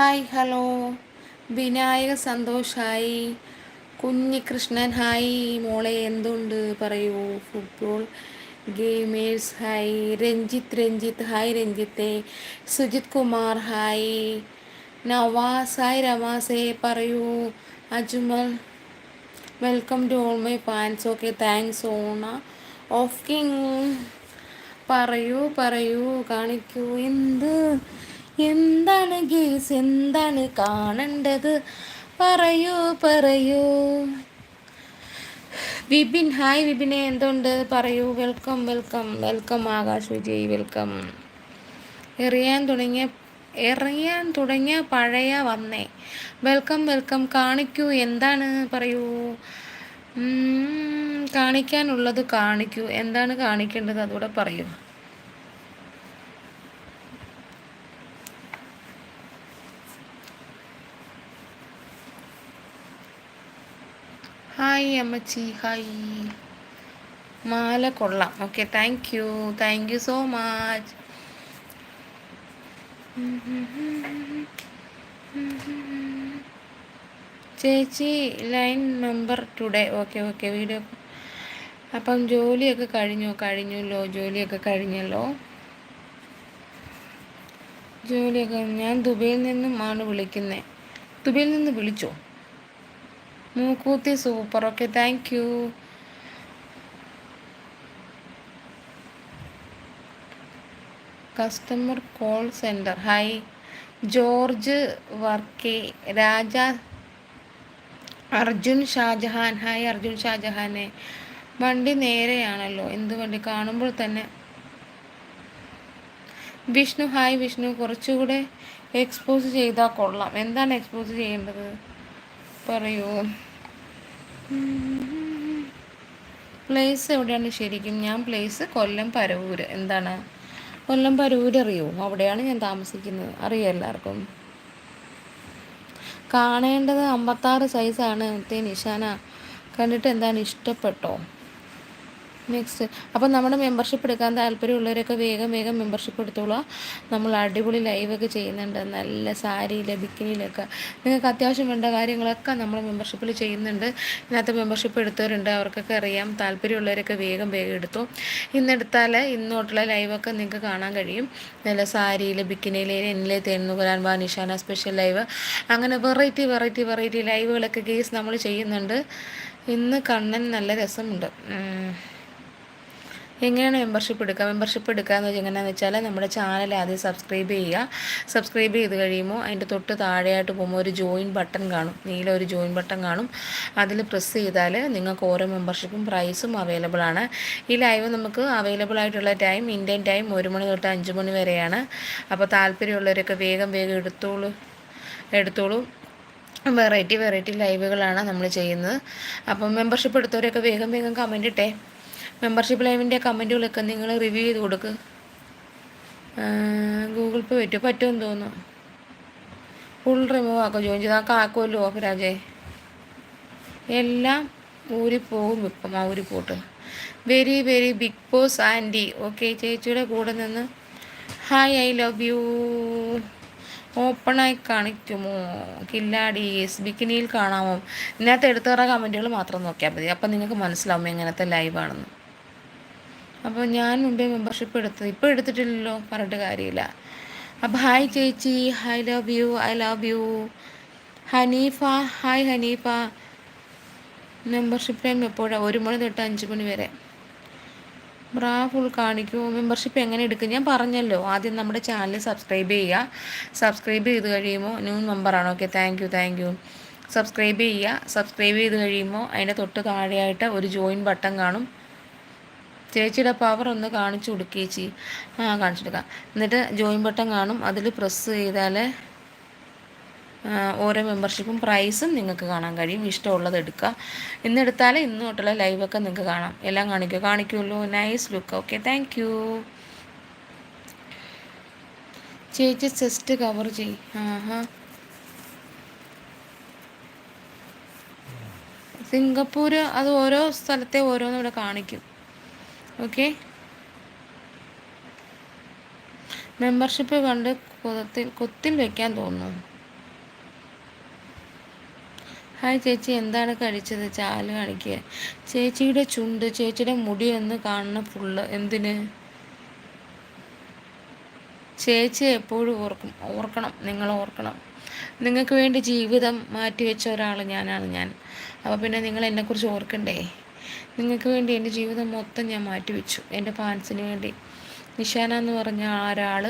Hi hello. Vinayaka സന്തോഷായി. Kunhikrishnan hi. മോളെ എന്തുണ്ട്? പറയൂ. Football gamers hi. Ranjith Ranjith hi രഞ്ജിത്തെ. Sujith Kumar hi. Navas hi രമാസെ പറയൂ. Ajmal welcome to all my fans okay thanks owner. Of king. പറയൂ പറയൂ. കാണിക്കൂ. എന്ത്? എന്താണ് ഗേസ്? എന്താണ് കാണേണ്ടത്? പറയൂ പറയൂ. വിപിൻ ഹായ് വിപിനെ. എന്തുണ്ട്? പറയൂ. Welcome welcome. Welcome Akash Vijay. Welcome. എറിയാൻ തുടങ്ങിയ എറിയാൻ തുടങ്ങിയ പഴയ വന്നേ. Welcome welcome. കാണിക്കൂ. എന്താണ്? പറയൂ. കാണിക്കാനുള്ളത് കാണിക്കൂ. എന്താണ് കാണിക്കേണ്ടത്? അതുകൂടെ പറയൂ. ഹായ് അമ്മച്ചി. ഹായ് മാല കൊള്ളാം. Okay thank you thank you so much ചേച്ചി line number today okay okay video അപ്പം ജോലിയൊക്കെ കഴിഞ്ഞു? കഴിഞ്ഞല്ലോ. ജോലിയൊക്കെ കഴിഞ്ഞല്ലോ. ജോലിയൊക്കെ ഞാൻ ദുബൈയിൽ നിന്നും ആണ് വിളിക്കുന്നത് ദുബൈയിൽ നിന്ന് വിളിച്ചോ? മൂക്കൂത്തി super okay thank you customer call centre hi George Varkey Raja Arjun Shahjahan hi Arjun ഷാജഹാനെ വണ്ടി നേരെയാണല്ലോ. എന്ത് വണ്ടി? കാണുമ്പോൾ തന്നെ വിഷ്ണു. ഹായ് വിഷ്ണു. കുറച്ചുകൂടെ എക്സ്പോസ് ചെയ്താൽ കൊള്ളാം. എന്താണ് എക്സ്പോസ് ചെയ്യേണ്ടത്? പറയൂ. പ്ലേസ് എവിടെയാണ് ശരിക്കും? ഞാൻ പ്ലേസ് കൊല്ലം പരവൂര്. എന്താണ്? കൊല്ലം പരവൂര് അറിയോ? അവിടെയാണ് ഞാൻ താമസിക്കുന്നത്. അറിയാം എല്ലാവർക്കും? കാണേണ്ടത് അമ്പത്താറ് സൈസാണ് നിഷാന. കണ്ടിട്ട് എന്താണ് ഇഷ്ടപ്പെട്ടോ? നെക്സ്റ്റ് അപ്പോൾ നമ്മുടെ മെമ്പർഷിപ്പ് എടുക്കാൻ താല്പര്യമുള്ളവരൊക്കെ വേഗം വേഗം മെമ്പർഷിപ്പ് എടുത്തോളൂ. നമ്മൾ അടിപൊളി ലൈവൊക്കെ ചെയ്യുന്നുണ്ട്. നല്ല സാരിയിൽ ബിക്കിനിയിലൊക്കെ നിങ്ങൾക്ക് അത്യാവശ്യം വേണ്ട കാര്യങ്ങളൊക്കെ നമ്മൾ മെമ്പർഷിപ്പിൽ ചെയ്യുന്നുണ്ട്. ഇതിനകത്ത് മെമ്പർഷിപ്പ് എടുത്തവരുണ്ട്. അവർക്കൊക്കെ അറിയാം. താല്പര്യമുള്ളവരൊക്കെ വേഗം വേഗം എടുത്തു. ഇന്നെടുത്താൽ ഇന്നോട്ടുള്ള ലൈവൊക്കെ നിങ്ങൾക്ക് കാണാൻ കഴിയും. നല്ല സാരിയിൽ ബിക്കിനിയിൽ എന്നിലെ വരാൻ വാ നിഷാന സ്പെഷ്യൽ ലൈവ് അങ്ങനെ വെറൈറ്റി വെറൈറ്റി വെറൈറ്റി ലൈവുകളൊക്കെ കേസ് നമ്മൾ ചെയ്യുന്നുണ്ട്. ഇന്ന് കണ്ണൻ നല്ല രസമുണ്ട്. എങ്ങനെയാണ് മെമ്പർഷിപ്പ് എടുക്കുക? മെമ്പർഷിപ്പ് എടുക്കുക എന്ന് വെച്ചാൽ എങ്ങനെയാണെന്ന് വെച്ചാൽ നമ്മുടെ ചാനൽ ആദ്യം സബ്സ്ക്രൈബ് ചെയ്യുക. സബ്സ്ക്രൈബ് ചെയ്ത് കഴിയുമ്പോൾ അതിന്റെ തൊട്ട് താഴെയായിട്ട് പോകുമ്പോൾ ഒരു ജോയിൻ ബട്ടൺ കാണും. നീല ഒരു ജോയിൻ ബട്ടൺ കാണും. അതിൽ പ്രസ് ചെയ്താൽ നിങ്ങൾക്ക് ഓരോ മെമ്പർഷിപ്പും പ്രൈസും അവൈലബിൾ ആണ്. ഈ ലൈവ് നമുക്ക് അവൈലബിൾ ആയിട്ടുള്ള ടൈം ഇന്ത്യൻ ടൈം ഒരു മണി തൊട്ട് അഞ്ച് മണി വരെയാണ്. അപ്പോൾ താല്പര്യമുള്ളവരൊക്കെ വേഗം വേഗം എടുത്തോളൂ. എടുത്തോളൂ. വെറൈറ്റി വെറൈറ്റി ലൈവുകളാണ് നമ്മൾ ചെയ്യുന്നത്. അപ്പം മെമ്പർഷിപ്പ് എടുത്തവരൊക്കെ വേഗം വേഗം കമന്റ് ഇട്ടേ. മെമ്പർഷിപ്പ് ലൈവിന്റെ കമന്റുകളൊക്കെ നിങ്ങൾ റിവ്യൂ ചെയ്ത് കൊടുക്ക്. ഗൂഗിൾ പേ പറ്റുമോ പറ്റുമെന്ന് തോന്നുന്നു. ഫുൾ റിമൂവ് ആക്കും ജോയിൻ ചെയ്താൽ കാക്കുമല്ലോ രാജേ എല്ലാം ഊരിപ്പോകും ഇപ്പം ആ ഊരിപ്പോട്ട് very very big boss aunty okay ചേച്ചിയുടെ കൂടെ നിന്ന്. ഹായ് ഐ ലവ് യു ഓപ്പണായി കാണിക്കുമോ? കില്ലാടീസ് ബിക്കിനിയിൽ കാണാമോ? ഇതിനകത്ത് എടുത്തുറ കമന്റുകൾ മാത്രം നോക്കിയാൽ മതി. അപ്പം നിങ്ങൾക്ക് മനസ്സിലാവും എങ്ങനത്തെ ലൈവാണെന്ന് അപ്പോൾ ഞാൻ മുമ്പേ മെമ്പർഷിപ്പ് എടുത്തത് ഇപ്പോൾ എടുത്തിട്ടില്ലല്ലോ പറഞ്ഞിട്ട് കാര്യമില്ല. അപ്പോൾ ഹായ് ചേച്ചി I love you I love you Hanifa hi Hanifa. Membership time എപ്പോഴാണ് ഒരു മണി തൊട്ട് അഞ്ച് മണി വരെ. ബ്രാ ഫുൾ കാണിക്കൂ. മെമ്പർഷിപ്പ് എങ്ങനെ എടുക്കും? ഞാൻ പറഞ്ഞല്ലോ ആദ്യം നമ്മുടെ ചാനൽ സബ്സ്ക്രൈബ് ചെയ്യുക. സബ്സ്ക്രൈബ് ചെയ്ത് കഴിയുമ്പോൾ ന്യൂ മെമ്പറാണ് okay thank you thank you subscribe ചെയ്യുക. സബ്സ്ക്രൈബ് ചെയ്ത് കഴിയുമ്പോൾ അതിന്റെ തൊട്ട് താഴെയായിട്ട് ഒരു ജോയിൻ ബട്ടൺ കാണും. ചേച്ചിയുടെ പവർ ഒന്ന് കാണിച്ചു കൊടുക്കുക ചേച്ചി. ആ കാണിച്ചെടുക്കാം എന്നിട്ട് ജോയിൻ ബട്ടൺ കാണും. അതിൽ പ്രസ് ചെയ്താൽ ഓരോ മെമ്പർഷിപ്പും പ്രൈസും നിങ്ങൾക്ക് കാണാൻ കഴിയും. ഇഷ്ടമുള്ളത് എടുക്കുക. ഇന്നെടുത്താൽ ഇന്ന് തൊട്ടുള്ള ലൈവൊക്കെ നിങ്ങൾക്ക് കാണാം. എല്ലാം കാണിക്കുക കാണിക്കുമല്ലോ nice look okay thank you ചേച്ചി ചെസ്റ്റ് കവർ ചെയ്. ആഹാ. സിംഗപ്പൂർ അത് ഓരോ സ്ഥലത്തെ ഓരോന്നും ഇവിടെ കാണിക്കും. ഓക്കെ മെമ്പർഷിപ്പ് കണ്ട് കുതത്തിൽ കുത്തിൽ വെക്കാൻ തോന്നുന്നു. ഹായ് ചേച്ചി എന്താണ് കഴിച്ചത്? ചാൽ കാണിക്കുക ചേച്ചിയുടെ ചുണ്ട് ചേച്ചിയുടെ മുടി എന്ന് കാണുന്ന ഫുള്ള് എന്തിന്? ചേച്ചി എപ്പോഴും ഓർക്കും ഓർക്കണം നിങ്ങൾ ഓർക്കണം. നിങ്ങൾക്ക് വേണ്ടി ജീവിതം മാറ്റിവെച്ച ഒരാൾ ഞാനാണ് ഞാൻ. അപ്പോൾ പിന്നെ നിങ്ങൾ എന്നെക്കുറിച്ച് ഓർക്കണ്ടേ? നിങ്ങൾക്ക് വേണ്ടി എന്റെ ജീവിതം മൊത്തം ഞാൻ മാറ്റിവെച്ചു. എന്റെ ഫാൻസിന് വേണ്ടി. നിഷാന എന്ന് പറഞ്ഞ ഒരാൾ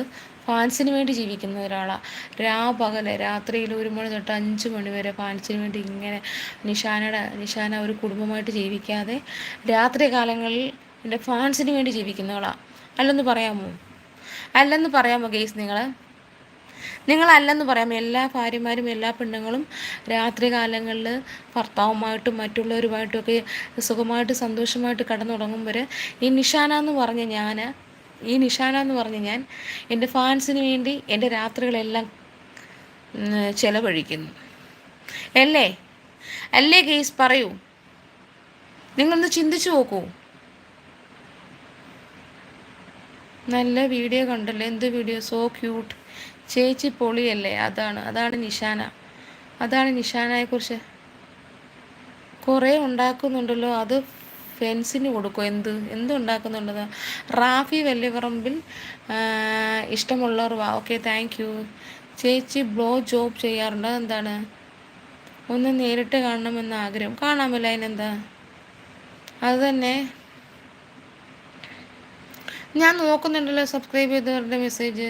ഫാൻസിന് വേണ്ടി ജീവിക്കുന്ന ഒരാളാണ് രാ പകൽ രാത്രിയിൽ ഒരു മണി തൊട്ട് അഞ്ച് മണി വരെ ഫാൻസിന് വേണ്ടി ഇങ്ങനെ നിഷാനയുടെ നിഷാന ഒരു കുടുംബമായിട്ട് ജീവിക്കാതെ രാത്രി കാലങ്ങളിൽ എന്റെ ഫാൻസിന് വേണ്ടി ജീവിക്കുന്നവളാണ് അല്ലെന്ന് പറയാമോ? അല്ലെന്ന് പറയാമോ ഗെയ്സ് നിങ്ങൾ നിങ്ങളല്ലെന്ന് പറയാം. എല്ലാ ഭാര്യമാരും എല്ലാ പെണ്ണുങ്ങളും രാത്രി കാലങ്ങളിൽ ഭർത്താവുമായിട്ടും മറ്റുള്ളവരുമായിട്ടും ഒക്കെ സുഖമായിട്ട് സന്തോഷമായിട്ട് കടന്നുറങ്ങും വരെ ഈ നിഷാന എന്ന് പറഞ്ഞ ഞാൻ ഈ നിഷാന എന്ന് പറഞ്ഞ ഞാൻ എന്റെ ഫാൻസിന് വേണ്ടി എന്റെ രാത്രികളെല്ലാം ചെലവഴിക്കുന്നു. അല്ലേ? അല്ലേ കേസ് പറയൂ. നിങ്ങളൊന്ന് ചിന്തിച്ചു നോക്കൂ. നല്ല വീഡിയോ കണ്ടല്ലോ? എന്ത് വീഡിയോ? സോ ക്യൂട്ട് ചേച്ചി പൊളിയല്ലേ? അതാണ് അതാണ് നിഷാന. അതാണ് നിഷാനയെക്കുറിച്ച്. കുറേ ഉണ്ടാക്കുന്നുണ്ടല്ലോ അത് ഫെൻസിന് കൊടുക്കും എന്ത് എന്തുണ്ടാക്കുന്നുണ്ടത് റാഫി വലിയപറമ്പിൽ ഇഷ്ടമുള്ളവർ വാ ഓക്കെ താങ്ക് യു. ചേച്ചി ബ്ലോ ജോബ് ചെയ്യാറുണ്ട് എന്താണ് ഒന്ന് നേരിട്ട് കാണണമെന്ന് ആഗ്രഹം. കാണാമല്ല അതിനെന്താ? അത് തന്നെ ഞാൻ നോക്കുന്നുണ്ടല്ലോ സബ്സ്ക്രൈബ് ചെയ്തവരുടെ മെസ്സേജ്.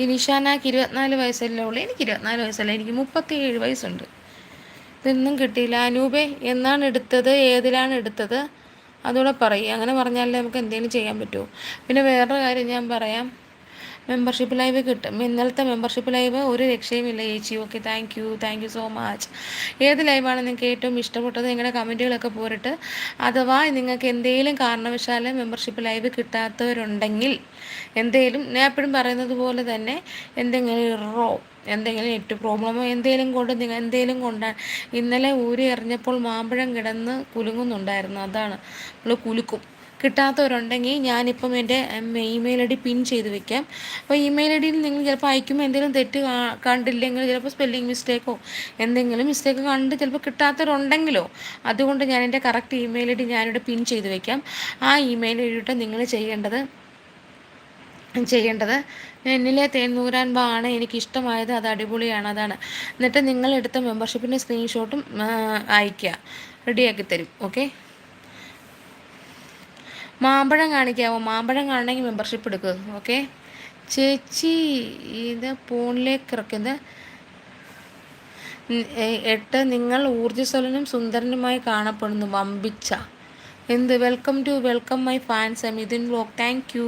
ഈ നിഷാനാക്ക് ഇരുപത്തിനാല് വയസ്സല്ലേ ഉള്ളൂ? എനിക്ക് ഇരുപത്തിനാല് വയസ്സല്ല? എനിക്ക് മുപ്പത്തി ഏഴ് വയസ്സുണ്ട്. ഇതൊന്നും കിട്ടിയില്ല. അനൂപേ എന്നാണ് എടുത്തത്? ഏതിലാണ് എടുത്തത്? അതുകൂടെ പറയും. അങ്ങനെ പറഞ്ഞാലേ നമുക്ക് എന്തെങ്കിലും ചെയ്യാൻ പറ്റുമോ പിന്നെ വേറൊരു കാര്യം ഞാൻ പറയാം. മെമ്പർഷിപ്പ് ലൈവ് കിട്ടും. ഇന്നലത്തെ മെമ്പർഷിപ്പ് ലൈവ് ഒരു രക്ഷയുമില്ല ചേച്ചി. Okay thank you thank you so much ഏത് ലൈവാണ് നിങ്ങൾക്ക് ഏറ്റവും ഇഷ്ടപ്പെട്ടത്? നിങ്ങളുടെ കമന്റുകളൊക്കെ പോരിട്ട്. അഥവാ നിങ്ങൾക്ക് എന്തെങ്കിലും കാരണവശാൽ മെമ്പർഷിപ്പ് ലൈവ് കിട്ടാത്തവരുണ്ടെങ്കിൽ എന്തെങ്കിലും ഞാൻ എപ്പോഴും പറയുന്നത് പോലെ തന്നെ എന്തെങ്കിലും ഇറോ എന്തെങ്കിലും നെറ്റ് പ്രോബ്ലമോ എന്തെങ്കിലും കൊണ്ട് നിങ്ങൾ എന്തെങ്കിലും കൊണ്ടാണ് ഇന്നലെ ഊരി എറിഞ്ഞപ്പോൾ മാമ്പഴം കിടന്ന് കുലുങ്ങുന്നുണ്ടായിരുന്നു. അതാണ്. നമ്മൾ കുലുക്കും. കിട്ടാത്തവരുണ്ടെങ്കിൽ ഞാനിപ്പം എന്റെ ഇമെയിൽ ഐ ഡി പിൻ ചെയ്ത് വെക്കാം. അപ്പോൾ ഇമെയിൽ ഐ ഡിയിൽ നിങ്ങൾ ചിലപ്പോൾ അയക്കുമ്പോൾ എന്തെങ്കിലും തെറ്റ് കണ്ടില്ലെങ്കിൽ ചിലപ്പോൾ സ്പെല്ലിംഗ് മിസ്റ്റേക്കോ എന്തെങ്കിലും മിസ്റ്റേക്ക് കണ്ട് ചിലപ്പോൾ കിട്ടാത്തവരുണ്ടെങ്കിലോ അതുകൊണ്ട് ഞാൻ എന്റെ കറക്റ്റ് ഇമെയിൽ ഐ ഡി ഞാനിവിടെ പിൻ ചെയ്ത് വെക്കാം. ആ ഇമെയിൽ ഐ ഡിയിട്ട് നിങ്ങൾ ചെയ്യേണ്ടത് ചെയ്യേണ്ടത് എന്നിലെ തേന്നൂരാൻ ബാ ആണ് എനിക്കിഷ്ടമായത് അത് അടിപൊളിയാണ് അതാണ്. എന്നിട്ട് നിങ്ങളെടുത്ത മെമ്പർഷിപ്പിന്റെ സ്ക്രീൻഷോട്ടും അയയ്ക്കുക. റെഡിയാക്കി തരും. ഓക്കെ മാമ്പഴം കാണിക്കാമോ? മാമ്പഴം കാണണമെങ്കിൽ മെമ്പർഷിപ്പ് എടുക്കുക ഓക്കെ ചേച്ചി ഇത് ഫോണിലേക്ക് ഇറക്കുന്നത് എട്ട് നിങ്ങൾ ഊർജസ്വലനും സുന്ദരനുമായി കാണപ്പെടുന്നു വമ്പിച്ച. എന്ത്? Welcome to welcome my fans Mithun blog thank you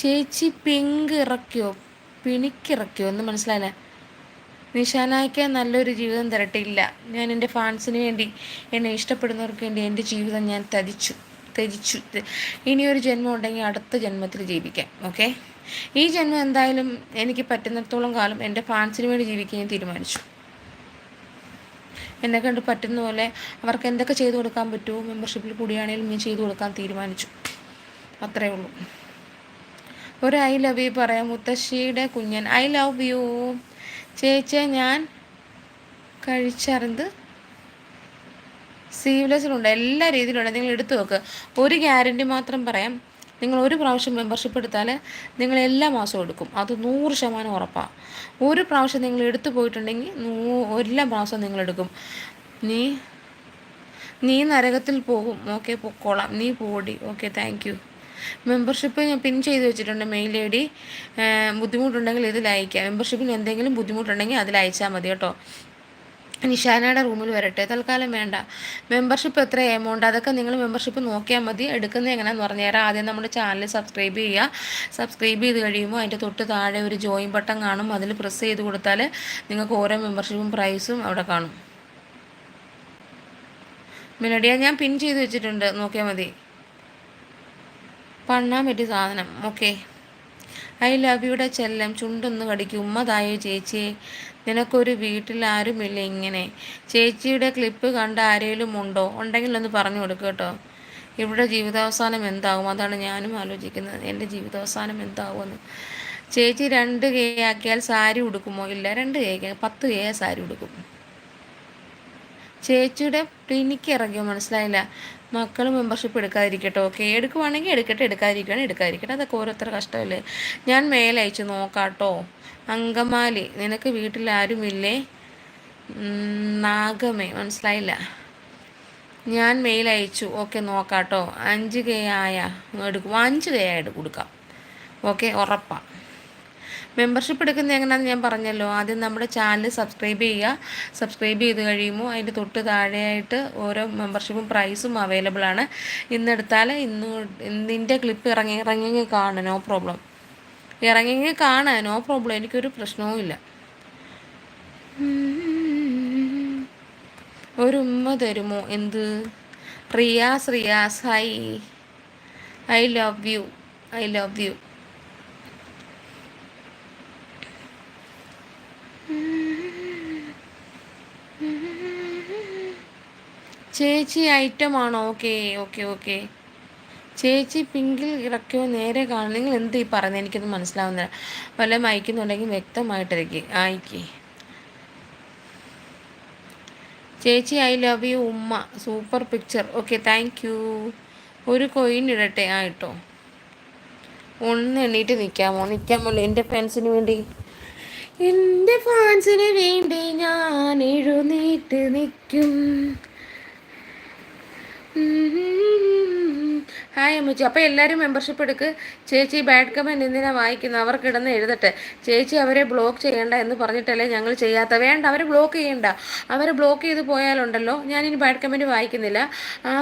ചേച്ചി പിങ്ക് ഇറക്കിയോ? പിണിക്കിറക്കിയോ എന്ന് മനസ്സിലായില്ല? നിഷാനായ്ക്ക് നല്ലൊരു ജീവിതം തരട്ടില്ല ഞാൻ എന്റെ ഫാൻസിന് വേണ്ടി എന്നെ ഇഷ്ടപ്പെടുന്നവർക്ക് വേണ്ടി എന്റെ ജീവിതം ഞാൻ തതിച്ചു. ത്യജിച്ചു ഇനിയൊരു ജന്മം ഉണ്ടെങ്കിൽ അടുത്ത ജന്മത്തിൽ ജീവിക്കാം. ഓക്കെ ഈ ജന്മം എന്തായാലും എനിക്ക് പറ്റുന്നിടത്തോളം കാലം എന്റെ ഫാൻസിന് വേണ്ടി ജീവിക്കാൻ ഞാൻ തീരുമാനിച്ചു. എന്നെ കണ്ട് പറ്റുന്ന പോലെ അവർക്ക് എന്തൊക്കെ ചെയ്തു കൊടുക്കാൻ പറ്റുമോ മെമ്പർഷിപ്പിൽ കൂടിയാണെങ്കിലും ഞാൻ ചെയ്തു കൊടുക്കാൻ തീരുമാനിച്ചു. അത്രേ ഉള്ളൂ. ഒരു ഐ ലവ് യു പറയാം. മുത്തശ്ശിയുടെ കുഞ്ഞൻ. ഐ ലവ് യു ചേച്ചിയെ ഞാൻ കഴിച്ചറിന്ത് സീവ്ലെസ്സിലുണ്ട് എല്ലാ രീതിയിലുണ്ട് നിങ്ങൾ എടുത്തു നോക്ക്. ഒരു ഗ്യാരണ്ടി മാത്രം പറയാം. നിങ്ങൾ ഒരു പ്രാവശ്യം മെമ്പർഷിപ്പ് എടുത്താൽ നിങ്ങൾ എല്ലാ മാസവും എടുക്കും. അത് നൂറ് ശതമാനം ഉറപ്പാണ് ഒരു പ്രാവശ്യം നിങ്ങൾ എടുത്തു പോയിട്ടുണ്ടെങ്കിൽ എല്ലാ മാസവും നിങ്ങൾ എടുക്കും. നീ നീ നരകത്തിൽ പോകും. ഓക്കെ പൊക്കോളാം നീ പോടി. ഓക്കെ താങ്ക് യു മെമ്പർഷിപ്പ് ഞാൻ പിൻ ചെയ്ത് വെച്ചിട്ടുണ്ട്. Mail I D. ബുദ്ധിമുട്ടുണ്ടെങ്കിൽ ഇതിൽ അയക്കാം മെമ്പർഷിപ്പിന് എന്തെങ്കിലും ബുദ്ധിമുട്ടുണ്ടെങ്കിൽ അതിൽ അയച്ചാൽ മതി കേട്ടോ. നിഷാനയുടെ റൂമിൽ വരട്ടെ. തൽക്കാലം വേണ്ട. മെമ്പർഷിപ്പ് എത്ര എമൗണ്ട് അതൊക്കെ നിങ്ങൾ മെമ്പർഷിപ്പ് നോക്കിയാൽ മതി. എടുക്കുന്നത് എങ്ങനെയാണെന്ന് പറഞ്ഞുതരാം ആദ്യം നമ്മുടെ ചാനൽ സബ്സ്ക്രൈബ് ചെയ്യുക. സബ്സ്ക്രൈബ് ചെയ്ത് കഴിയുമ്പോൾ അതിന്റെ തൊട്ട് താഴെ ഒരു ജോയിൻ ബട്ടൺ കാണും. അതിൽ പ്രസ് ചെയ്ത് കൊടുത്താൽ നിങ്ങൾക്ക് ഓരോ മെമ്പർഷിപ്പും പ്രൈസും അവിടെ കാണും. മിനഡിയ ഞാൻ പിൻ ചെയ്ത് വെച്ചിട്ടുണ്ട്. നോക്കിയാൽ മതി. പണ്ണാൻ പറ്റിയ സാധനം. ഓക്കെ ഐ ലവ് യുടെ ചെല്ലം ചുണ്ടൊന്ന് കടിക്കും. ഉമ്മതായോ ചേച്ചിയെ നിനക്കൊരു വീട്ടിൽ ആരുമില്ല ഇങ്ങനെ. ചേച്ചിയുടെ ക്ലിപ്പ് കണ്ട ആരെങ്കിലും ഉണ്ടോ ഉണ്ടെങ്കിൽ ഒന്ന് പറഞ്ഞു കൊടുക്കുക കേട്ടോ. ഇവിടെ ജീവിതാവസാനം എന്താകും? അതാണ് ഞാനും ആലോചിക്കുന്നത്. എന്റെ ജീവിതാവസാനം എന്താകുമെന്ന് ചേച്ചി രണ്ട് കെ ആക്കിയാൽ സാരി ഉടുക്കുമോ? ഇല്ല രണ്ട് കെ പത്ത് കെ സാരി ഉടുക്കും. ചേച്ചിയുടെ ക്ലിനിക്ക് ഇറങ്ങിയോ മനസ്സിലായില്ല. മക്കൾ മെമ്പർഷിപ്പ് എടുക്കാതിരിക്കട്ടോ ഓക്കെ എടുക്കുവാണെങ്കിൽ എടുക്കട്ടെ എടുക്കാതിരിക്കുകയാണെങ്കിൽ എടുക്കാതിരിക്കട്ടെ. അതൊക്കെ ഓരോരുത്തർ കഷ്ടമല്ലേ? ഞാൻ മേലയച്ചു നോക്കാട്ടോ. അങ്കമാലി നിനക്ക് വീട്ടിൽ ആരുമില്ലേ? നാഗമേ മനസ്സിലായില്ല. ഞാൻ മെയിൽ അയച്ചു ഓക്കെ നോക്കാട്ടോ. അഞ്ച് കെ ആയ എടുക്കും. അഞ്ച് കെ ആയിട്ട് കൊടുക്കാം. ഓക്കെ ഉറപ്പാണ് മെമ്പർഷിപ്പ് എടുക്കുന്നത് എങ്ങനെയാണെന്ന് ഞാൻ പറഞ്ഞല്ലോ. ആദ്യം നമ്മുടെ ചാനൽ സബ്സ്ക്രൈബ് ചെയ്യുക. സബ്സ്ക്രൈബ് ചെയ്ത് കഴിയുമ്പോൾ അതിന്റെ തൊട്ട് താഴെയായിട്ട് ഓരോ മെമ്പർഷിപ്പും പ്രൈസും അവൈലബിൾ ആണ്. ഇന്നെടുത്താൽ ഇന്ന് ഇന്നിന്റെ ക്ലിപ്പ് ഇറങ്ങി ഇറങ്ങി കാണും നോ പ്രോബ്ലം ഇറങ്ങി കാണാൻ നോ പ്രോബ്ലം എനിക്കൊരു പ്രശ്നവും ഇല്ല. ഒരു ഉമ്മ തരുമോ? എന്ത്? Riyaz Riyaz. Hi I love you I love you ചേച്ചി ഐറ്റം ആണോ? ഓക്കെ ഓക്കെ ഓക്കെ ചേച്ചി പിങ്കിൽ ഇറക്കിയോ നേരെ കാണും നിങ്ങൾ എന്ത് ഈ പറയുന്നത് എനിക്കൊന്നും മനസ്സിലാവുന്നില്ല. വല്ല അയക്കുന്നുണ്ടെങ്കിൽ വ്യക്തമായിട്ടിരിക്കും. അയക്കി ചേച്ചി ഐ ലവ് യു ഉമ്മ. Super picture okay thank you ഒരു കൊയിൻ ഇടട്ടെ. ആ ഇട്ടോ. ഒന്ന് എണ്ണീറ്റ് നിൽക്കാമോ നിൽക്കാമല്ലോ എന്റെ ഫ്രണ്ട്സിന് വേണ്ടി. എന്റെ ഫാൻസിന് വേണ്ടി ഞാൻ എഴുന്നേറ്റ് നിൽക്കും. Mm-hmm. ഹായ് അമ്മച്ചി. അപ്പോൾ എല്ലാവരും മെമ്പർഷിപ്പ് എടുക്ക്. ചേച്ചി ബാഡ് കമന്റ് എന്തിനാണ് വായിക്കുന്നത് അവർ കിടന്ന് എഴുതട്ടെ. ചേച്ചി അവരെ ബ്ലോക്ക് ചെയ്യേണ്ട എന്ന് പറഞ്ഞിട്ടല്ലേ ഞങ്ങൾ ചെയ്യാത്ത. വേണ്ട അവരെ ബ്ലോക്ക് ചെയ്യേണ്ട. അവരെ ബ്ലോക്ക് ചെയ്ത് പോയാലുണ്ടല്ലോ. ഞാനിനി ബാഡ് കമന്റ് വായിക്കുന്നില്ല.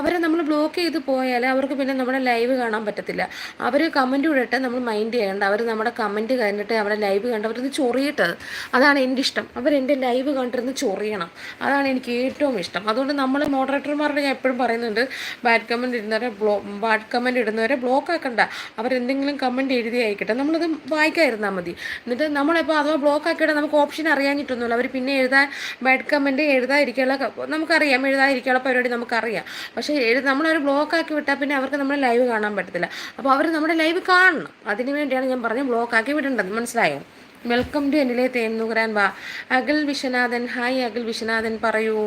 അവരെ നമ്മൾ ബ്ലോക്ക് ചെയ്ത് പോയാൽ അവർക്ക് പിന്നെ നമ്മുടെ ലൈവ് കാണാൻ പറ്റത്തില്ല. അവർ കമന്റ് വിടട്ടെ നമ്മൾ മൈൻഡ് ചെയ്യേണ്ട. അവർ നമ്മുടെ കമന്റ് കഴിഞ്ഞിട്ട് അവിടെ ലൈവ് കണ്ട് അവരൊന്ന് ചൊറിയിട്ടത്. അതാണ് എന്റെ ഇഷ്ടം. അവരെന്റെ ലൈവ് കണ്ടിരുന്ന് ചൊറിയണം. അതാണ് എനിക്ക് ഏറ്റവും ഇഷ്ടം. അതുകൊണ്ട് നമ്മൾ മോഡറേറ്റർമാരുടെ ഞാൻ എപ്പോഴും പറയുന്നുണ്ട്. ബാഡ് കമന്റ് ഇരുന്നവരെ ബ്ലോ ബാഡ് കമന്റ് ഇടുന്നവരെ ബ്ലോക്ക് ആക്കണ്ട. അവരെന്തെങ്കിലും കമന്റ് എഴുതി അയക്കട്ടെ. നമ്മളത് വായിക്കാതിരുന്നാൽ മതി. എന്നിട്ട് നമ്മളിപ്പോൾ അഥവാ ബ്ലോക്ക് ആക്കിയിട്ട് നമുക്ക് ഓപ്ഷൻ അറിയാനിട്ടൊന്നുമില്ല അവർ പിന്നെ എഴുതാൻ ബാഡ് കമന്റ് എഴുതാതിരിക്കാനുള്ള നമുക്കറിയാം. എഴുതാതിരിക്കാനുള്ള പരിപാടി നമുക്കറിയാം. പക്ഷേ എഴുതി നമ്മളവർ ബ്ലോക്ക് ആക്കി വിട്ടാൽ പിന്നെ അവർക്ക് നമ്മുടെ ലൈവ് കാണാൻ പറ്റത്തില്ല. അപ്പോൾ അവർ നമ്മുടെ ലൈവ് കാണണം. അതിന് വേണ്ടിയാണ് ഞാൻ പറഞ്ഞത് ബ്ലോക്ക് ആക്കി വിടേണ്ടത്. മനസ്സിലായോ? വെൽക്കം ടു എന്നിലെ തേന്നുകുരാൻ വാ അഖിൽ വിശ്വനാഥൻ ഹായ് അഖിൽ വിശ്വനാഥൻ പറയൂ.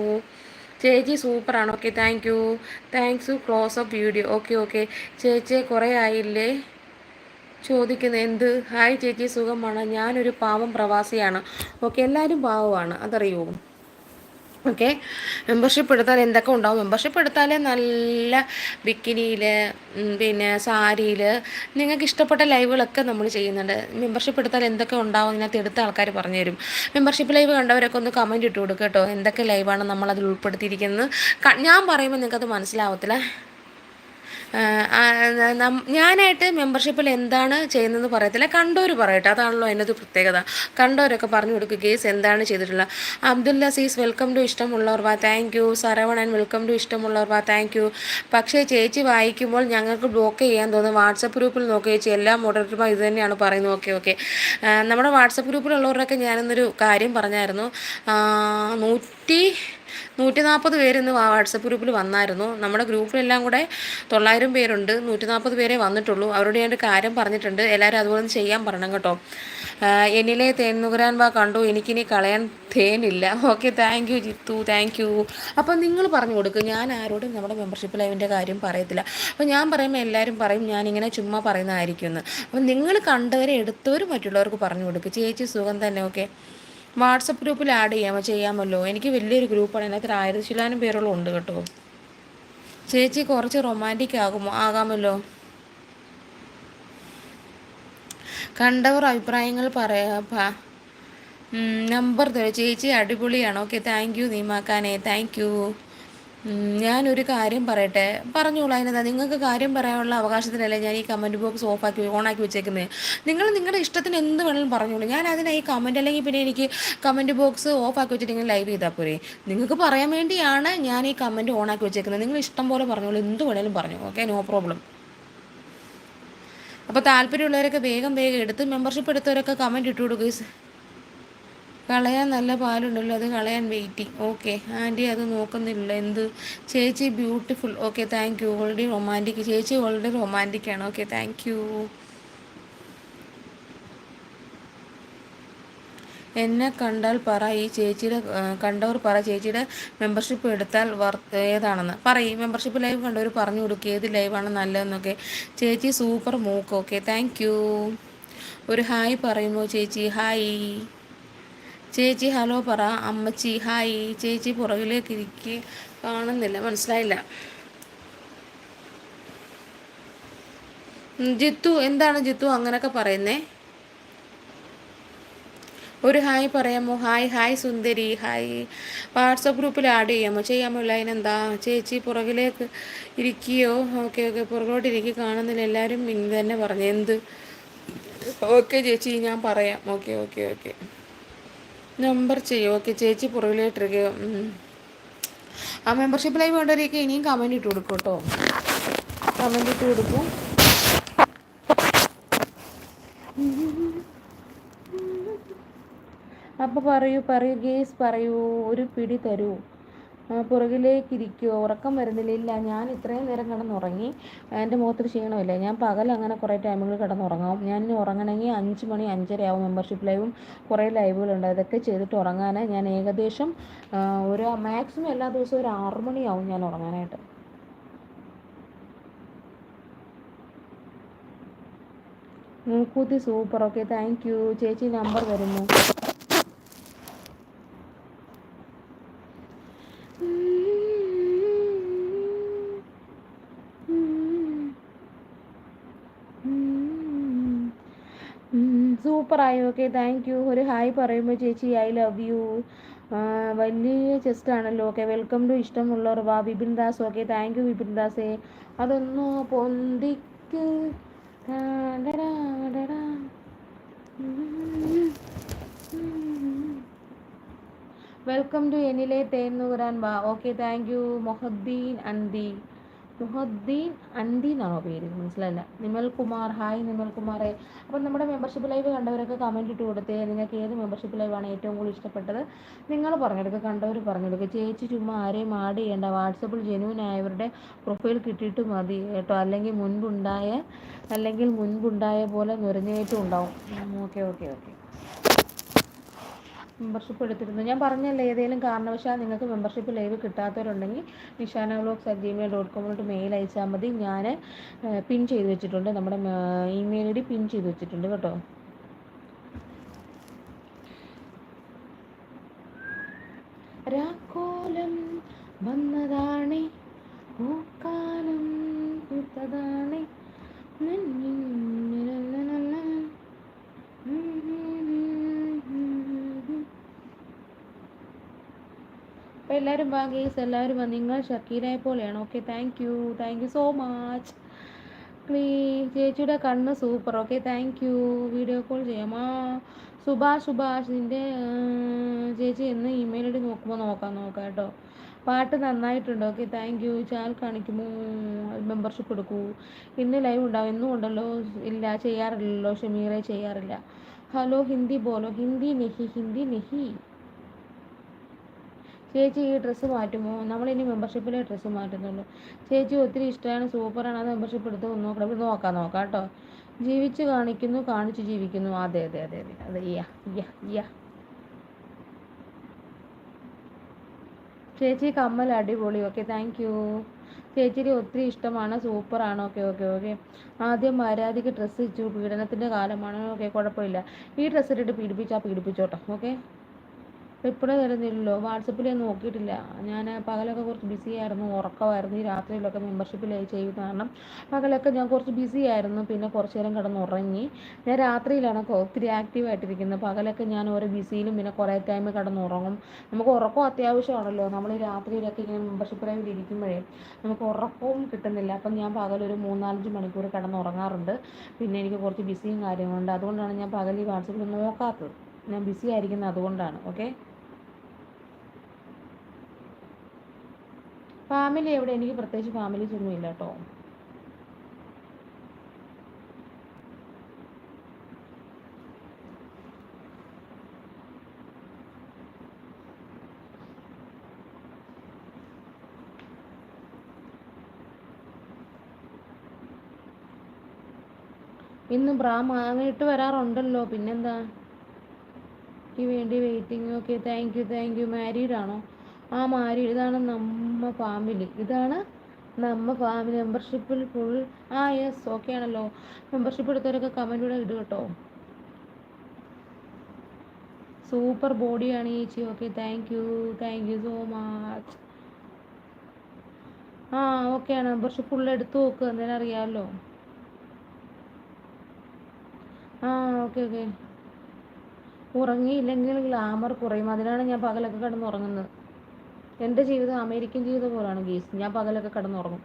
ചേച്ചി സൂപ്പറാണ്. Okay thank you thanks close up video okay okay ചേച്ചിയെ കുറേ ആയില്ലേ? ചോദിക്കുന്നത് എന്ത്? ഹായ് ചേച്ചി സുഖമാണ്? ഞാനൊരു പാവം പ്രവാസിയാണ്. ഓക്കെ എല്ലാവരും പാവമാണ്. അതറിയുമോ ഓക്കെ. മെമ്പർഷിപ്പ് എടുത്താൽ എന്തൊക്കെ ഉണ്ടാവും? മെമ്പർഷിപ്പ് എടുത്താൽ നല്ല ബിക്കിനിയിൽ പിന്നെ സാരിയിൽ നിങ്ങൾക്ക് ഇഷ്ടപ്പെട്ട ലൈവുകളൊക്കെ നമ്മൾ ചെയ്യുന്നുണ്ട്. മെമ്പർഷിപ്പ് എടുത്താൽ എന്തൊക്കെ ഉണ്ടാവും ഇതിനകത്ത് എടുത്ത ആൾക്കാർ പറഞ്ഞു തരും മെമ്പർഷിപ്പ് ലൈവ് കണ്ടവരൊക്കെ ഒന്ന് കമന്റ് ഇട്ട് കൊടുക്കുക കേട്ടോ. എന്തൊക്കെ ലൈവാണ് നമ്മളതിൽ ഉൾപ്പെടുത്തിയിരിക്കുന്നത്? ഞാൻ പറയുമ്പോൾ നിങ്ങൾക്കത് മനസ്സിലാവത്തില്ല. ഞാനായിട്ട് മെമ്പർഷിപ്പിൽ എന്താണ് ചെയ്യുന്നതെന്ന് പറയത്തില്ല. കണ്ടോർ പറയട്ടെ. അതാണല്ലോ അതിനൊരു പ്രത്യേകത. കണ്ടോരൊക്കെ പറഞ്ഞു കൊടുക്കുക കേസ് എന്താണ് ചെയ്തിട്ടുള്ളത് അബ്ദുല്ല സീസ് വെൽക്കം ടു ഇഷ്ടമുള്ളവർ വാ thank you Saravanan welcome to ഇഷ്ടമുള്ളവർ വാ താങ്ക് യു പക്ഷേ ചേച്ചി വായിക്കുമ്പോൾ ഞങ്ങൾക്ക് ബ്ലോക്ക് ചെയ്യാൻ തോന്നുന്നു വാട്സപ്പ് ഗ്രൂപ്പിൽ നോക്കി ചേച്ചി എല്ലാ മോഡറേറ്റർമാർ ഇത് തന്നെയാണ് പറയുന്നത്. Okay okay. നമ്മുടെ വാട്സപ്പ് ഗ്രൂപ്പിലുള്ളവരൊക്കെ ഞാനിന്നൊരു കാര്യം പറഞ്ഞായിരുന്നു. നൂറ്റി നൂറ്റി നാൽപ്പത് പേര് ഇന്ന് വാട്സപ്പ് ഗ്രൂപ്പിൽ വന്നായിരുന്നു. നമ്മുടെ ഗ്രൂപ്പിലെല്ലാം കൂടെ തൊള്ളായിരം പേരുണ്ട്. നൂറ്റി നാൽപ്പത് പേരെ വന്നിട്ടുള്ളൂ. അവരോട് ഞാൻ കാര്യം പറഞ്ഞിട്ടുണ്ട്. എല്ലാവരും അതുപോലെ ചെയ്യാൻ പറയണം കേട്ടോ. എന്നിലെ തേൻ നുകരാൻ വാ കണ്ടു. എനിക്കിനി കളയാൻ തേനില്ല. Okay thank you Jithu. Thank you അപ്പം നിങ്ങൾ പറഞ്ഞു കൊടുക്കുക ഞാൻ ആരോടും നമ്മുടെ മെമ്പർഷിപ്പ് ലൈവിന്റെ കാര്യം പറയത്തില്ല. അപ്പോൾ ഞാൻ പറയുമ്പോൾ എല്ലാവരും പറയും ഞാനിങ്ങനെ ചുമ്മാ പറയുന്നതായിരിക്കും എന്ന്. അപ്പം നിങ്ങൾ കണ്ടവരെ എടുത്തവരും മറ്റുള്ളവർക്ക് പറഞ്ഞു കൊടുക്കുക ചേച്ചി സുഖം തന്നെ ഓക്കെ? വാട്സപ്പ് ഗ്രൂപ്പിൽ ആഡ് ചെയ്യാമോ? ചെയ്യാമല്ലോ. എനിക്ക് വലിയൊരു ഗ്രൂപ്പാണ്. അതിനകത്ത് ആയിരത്തി ശിലാനും പേരോളം ഉണ്ട് കേട്ടോ. ചേച്ചി കുറച്ച് റൊമാന്റിക് ആകുമോ? ആകാമല്ലോ. കണ്ടവർ അഭിപ്രായങ്ങൾ പറയാ നമ്പർ തരും. ചേച്ചി അടിപൊളിയാണ്. ഓക്കെ താങ്ക് യു നീമാക്കാനേ. താങ്ക് യു ഞാനൊരു കാര്യം പറയട്ടെ? പറഞ്ഞോളൂ അതിനെന്താ? നിങ്ങൾക്ക് കാര്യം പറയാനുള്ള അവകാശത്തിനല്ലേ ഞാൻ ഈ കമന്റ് ബോക്സ് ഓഫാക്കി ഓണാക്കി വെച്ചേക്കുന്നത് നിങ്ങൾ നിങ്ങളുടെ ഇഷ്ടത്തിന് എന്ത് വേണമെങ്കിലും പറഞ്ഞോളൂ. ഞാൻ അതിനായി കമന്റ് അല്ലെങ്കിൽ പിന്നെ എനിക്ക് കമന്റ് ബോക്സ് ഓഫാക്കി വെച്ചിട്ട് ലൈവ് ചെയ്താൽ പോരെ. നിങ്ങൾക്ക് പറയാൻ വേണ്ടിയാണ് ഞാൻ ഈ കമന്റ് ഓണാക്കി വെച്ചേക്കുന്നത് നിങ്ങൾ ഇഷ്ടം പോലെ പറഞ്ഞോളൂ എന്ത് വേണേലും പറഞ്ഞു. ഓക്കെ നോ പ്രോബ്ലം അപ്പോൾ താല്പര്യമുള്ളവരൊക്കെ വേഗം വേഗം എടുത്ത് മെമ്പർഷിപ്പ് എടുത്തവരൊക്കെ കമന്റ് ഇട്ട് കളയാൻ നല്ല പാലുണ്ടല്ലോ അത് കളയാൻ വെയിറ്റിംഗ് ഓക്കെ ആന്റി അത് നോക്കുന്നില്ല. എന്ത്? ചേച്ചി beautiful okay thank you already romantic ചേച്ചി ഓൾറെഡി റൊമാന്റിക് ആണ്. ഓക്കെ താങ്ക് യു എന്നെ കണ്ടാൽ പറ ഈ ചേച്ചിയുടെ കണ്ടവർ പറ ചേച്ചിയുടെ മെമ്പർഷിപ്പ് എടുത്താൽ വർത്ത് ഏതാണെന്ന്. പറയും മെമ്പർഷിപ്പ് ലൈവ് കണ്ടവർ പറഞ്ഞു കൊടുക്കുക ഏത് ലൈവാണ് നല്ലതെന്നൊക്കെ. ചേച്ചി സൂപ്പർ മൂക്ക്. ഓക്കെ താങ്ക് ഒരു ഹായ് പറയുമോ ചേച്ചി. ഹായ്. ചേച്ചി ഹലോ പറ. അമ്മച്ചി ഹായ്. ചേച്ചി പുറകിലേക്ക് ഇരിക്കുക കാണുന്നില്ല. മനസ്സിലായില്ല. ജിത്തു എന്താണ് ജിത്തു അങ്ങനൊക്കെ പറയുന്നേ? ഒരു ഹായ് പറയാമോ? ഹായ് ഹായ് സുന്ദരി ഹായ്. വാട്സപ്പ് ഗ്രൂപ്പിൽ ആഡ് ചെയ്യാമോ? ചെയ്യാമോ? ഇല്ല അതിനെന്താ ചേച്ചി പുറകിലേക്ക് ഇരിക്കുകയോ ഓക്കെ ഓക്കെ. പുറകോട്ട് ഇരിക്കി കാണുന്നില്ല. എല്ലാവരും ഇങ്ങനെ തന്നെ പറഞ്ഞു. എന്ത്? ഓക്കെ ചേച്ചി ഞാൻ പറയാം. Okay okay okay. നമ്പർ ചെയ്യും. ഓക്കെ ചേച്ചി പുറകിലേട്ടിരിക്കുക ആ മെമ്പർഷിപ്പ് ലൈവ് കൊണ്ടുവരിക ഇനിയും കമന്റ് ഇട്ട് കൊടുക്കും കേട്ടോ. കമന്റ് ഇട്ട് കൊടുക്കും. അപ്പോൾ പറയൂ പറയൂ ഗേസ് പറയൂ ഒരു പിടി തരൂ. പുറകിലേക്കിരിക്കുമോ ഉറക്കം വരുന്നില്ല. ഇല്ല ഞാൻ ഇത്രയും നേരം കിടന്നുറങ്ങി. എന്റെ മുഖത്ത് ക്ഷീണമില്ല. ഞാൻ പകൽ അങ്ങനെ കുറേ ടൈമുകൾ കിടന്നുറങ്ങാം. ഞാൻ ഉറങ്ങണമെങ്കിൽ അഞ്ച് മണി അഞ്ചര ആവും മെമ്പർഷിപ്പ് ലൈവും കുറേ ലൈവുകളുണ്ട് അതൊക്കെ ചെയ്തിട്ട് ഉറങ്ങാൻ ഞാൻ ഏകദേശം ഒരു മാക്സിമം എല്ലാ ദിവസവും ഒരു ആറ് മണിയാവും ഞാൻ ഉറങ്ങാനായിട്ട്. മൂക്കൂത്തി സൂപ്പർ. Okay thank you. ചേച്ചി നമ്പർ വരുന്നു. സൂപ്പറായി ഓക്കെ താങ്ക് യു ഒരു ഹായ് പറയുമ്പോൾ ചേച്ചി ഐ ലവ് യു വലിയ ചെസ്റ്റ് ആണല്ലോ. ഓക്കെ വെൽക്കം ടു ഇഷ്ടമുള്ളവർ. വാ Vipin Das okay thank you Vipin ദാസേ അതൊന്നു പൊന്തിക്ക്. വെൽക്കം ടു എനിലെ തേന്നൂരാൻ വാ ഓക്കെ താങ്ക് യു മൊഹദ്ദീൻ അന്തി. മുഹദ്ദീൻ അന്തി എന്നാണോ പേര്? മനസ്സിലല്ല നിമൽ കുമാർ ഹായ് നിമൽ കുമാറെ അപ്പം നമ്മുടെ മെമ്പർഷിപ്പ് ലൈവ് കണ്ടവരൊക്കെ കമന്റ് ഇട്ട് കൊടുത്തേ. നിങ്ങൾക്ക് ഏത് മെമ്പർഷിപ്പ് ലൈവാണ് ഏറ്റവും കൂടുതൽ ഇഷ്ടപ്പെട്ടത്? നിങ്ങൾ പറഞ്ഞെടുക്കുക കണ്ടവർ പറഞ്ഞെടുക്കുക ചേച്ചി ചുമ്മാ ആരെയും ആഡ് ചെയ്യേണ്ട. വാട്സപ്പിൽ ജെനുവിൻ ആയവരുടെ പ്രൊഫൈൽ കിട്ടിയിട്ട് മതി കേട്ടോ. അല്ലെങ്കിൽ മുൻപുണ്ടായ അല്ലെങ്കിൽ മുൻപുണ്ടായ പോലെ നുരഞ്ഞേറ്റും ഉണ്ടാവും. ഓക്കെ ഓക്കെ ഓക്കെ മെമ്പർഷിപ്പ് എടുത്തിരുന്നു. ഞാൻ പറഞ്ഞല്ലേ ഏതെങ്കിലും കാരണവശാൽ നിങ്ങൾക്ക് membership live കിട്ടാത്തവരുണ്ടെങ്കിൽ Nishana blogs at Gmail dot കോമിലോട്ട് mail അയച്ചാൽ മതി. ഞാൻ പിൻ ചെയ്ത് വെച്ചിട്ടുണ്ട്. നമ്മുടെ ഇമെയിൽ ഐ ഡി പിൻ ചെയ്ത് വെച്ചിട്ടുണ്ട് കേട്ടോ. രാക്കോലം വന്നതാണേ പൂക്കാലം പൂത്തതാണേ അപ്പോൾ എല്ലാവരും വാ ഗേസ് എല്ലാവരും വാ. നിങ്ങൾ ഷക്കീലയെ പോലെയാണ്. Okay thank you thank you so much ക്ലീ ചേച്ചിയുടെ കണ്ണ് super okay thank you video call ചെയ്യാം. ആ സുഭാഷ് സുഭാഷ് നിന്റെ ചേച്ചി എന്ന് ഇമെയിൽ ഡി നോക്കുമ്പോൾ നോക്കാം നോക്കാം കേട്ടോ. പാട്ട് നന്നായിട്ടുണ്ട്. ഓക്കെ താങ്ക് യു ചാനൽ കാണിക്കുമോ? മെമ്പർഷിപ്പ് എടുക്കൂ. ഇന്ന് ലൈവ് ഉണ്ടാവും. എന്നും ഉണ്ടല്ലോ. ഇല്ല ചെയ്യാറില്ലല്ലോ. ഷമീറെ ചെയ്യാറില്ല. ഹലോ ഹിന്ദി ബോലോ. ഹിന്ദി നെഹി ഹിന്ദി നെഹി. ചേച്ചി ഈ ഡ്രസ്സ് മാറ്റുമോ? നമ്മളിനി മെമ്പർഷിപ്പിലെ ഡ്രസ്സ് മാറ്റുന്നുള്ളൂ. ചേച്ചി ഒത്തിരി ഇഷ്ടമാണ് സൂപ്പറാണ്. അത് മെമ്പർഷിപ്പ് എടുത്ത് നോക്കണം. നോക്കാം നോക്കാം കേട്ടോ. ജീവിച്ച് കാണിക്കുന്നു കാണിച്ച് ജീവിക്കുന്നു. അതെ അതെ അതെ അതെ. അതെ യാ ചേച്ചി കമ്മൽ അടിപൊളി. ഓക്കെ താങ്ക് യു ചേച്ചിക്ക് ഒത്തിരി ഇഷ്ടമാണ് സൂപ്പറാണ്. ഓക്കെ ഓക്കെ ഓക്കെ ആദ്യം മര്യാദയ്ക്ക് ഡ്രസ്സ് ഇച്ചു പീഡനത്തിന്റെ കാലമാണ്. ഓക്കെ കുഴപ്പമില്ല. ഈ ഡ്രസ്സ് ഇട്ടിട്ട് പീഡിപ്പിച്ചാൽ പീഡിപ്പിച്ചോട്ടോ. ഓക്കെ റിപ്ലൈ തരുന്നില്ലല്ലോ വാട്സപ്പിൽ നോക്കിയിട്ടില്ല. ഞാൻ പകലൊക്കെ കുറച്ച് ബിസി ആയിരുന്നു. ഉറക്കമായിരുന്നു. ഈ രാത്രിയിലൊക്കെ മെമ്പർഷിപ്പിൽ ചെയ്യുന്ന കാരണം പകലൊക്കെ ഞാൻ കുറച്ച് ബിസി ആയിരുന്നു. പിന്നെ കുറച്ച് നേരം കിടന്ന് ഉറങ്ങി ഞാൻ രാത്രിയിലാണ് ഒത്തിരി ആക്റ്റീവ് ആയിട്ടിരിക്കുന്നത്. പകലൊക്കെ ഞാൻ ഓരോ ബിസിയിലും പിന്നെ കുറേ ടൈം കിടന്ന് ഉറങ്ങും നമുക്ക് ഉറക്കം അത്യാവശ്യമാണല്ലോ. നമ്മൾ ഈ രാത്രിയിലൊക്കെ ഇങ്ങനെ മെമ്പർഷിപ്പ് ലൈവിൽ ഇരിക്കുമ്പോഴേ നമുക്ക് ഉറക്കവും കിട്ടുന്നില്ല. അപ്പം ഞാൻ പകലൊരു മൂന്നാലഞ്ച് മണിക്കൂർ കിടന്ന് ഉറങ്ങാറുണ്ട് പിന്നെ എനിക്ക് കുറച്ച് ബിസിയും കാര്യങ്ങളുണ്ട്. അതുകൊണ്ടാണ് ഞാൻ പകൽ ഈ വാട്സപ്പിൽ നോക്കാത്തത്. ഞാൻ ബിസി ആയിരിക്കുന്നത് അതുകൊണ്ടാണ്. ഓക്കെ ഫാമിലി എവിടെ? എനിക്ക് പ്രത്യേകിച്ച് ഫാമിലീസ് ഒന്നും ഇല്ല കേട്ടോ ഇന്ന് ബ്രാ വരാറുണ്ടല്ലോ. പിന്നെന്താ? എനിക്ക് വേണ്ടി waiting okay thank you thank you married ആണോ? ആ മാരി ഇതാണ് നമ്മ ഫാമിലി ഇതാണ് നമ്മ ഫാമിലി മെമ്പർഷിപ്പിൽ ഫുൾ ആ യെസ് ഓക്കെ ആണല്ലോ. മെമ്പർഷിപ്പ് എടുത്തവരൊക്കെ കമന്റ് കൂടെ ഇടുക കേട്ടോ. സൂപ്പർ ബോഡിയാണ് ചേച്ചി. Okay thank you thank you so much ആ ഓക്കെയാണ് മെമ്പർഷിപ്പ് ഫുൾ എടുത്തു നോക്കുക എന്തായാലും അറിയാമല്ലോ ആ ഓക്കെ ഓക്കെ ഉറങ്ങിയില്ലെങ്കിൽ ഗ്ലാമർ കുറയും. അതിനാണ് ഞാൻ പകലൊക്കെ കിടന്ന് ഉറങ്ങുന്നത് എന്റെ ജീവിതം അമേരിക്കൻ ജീവിതം പോലാണ് ഗീസ് ഞാൻ പകലൊക്കെ കിടന്നുറങ്ങും.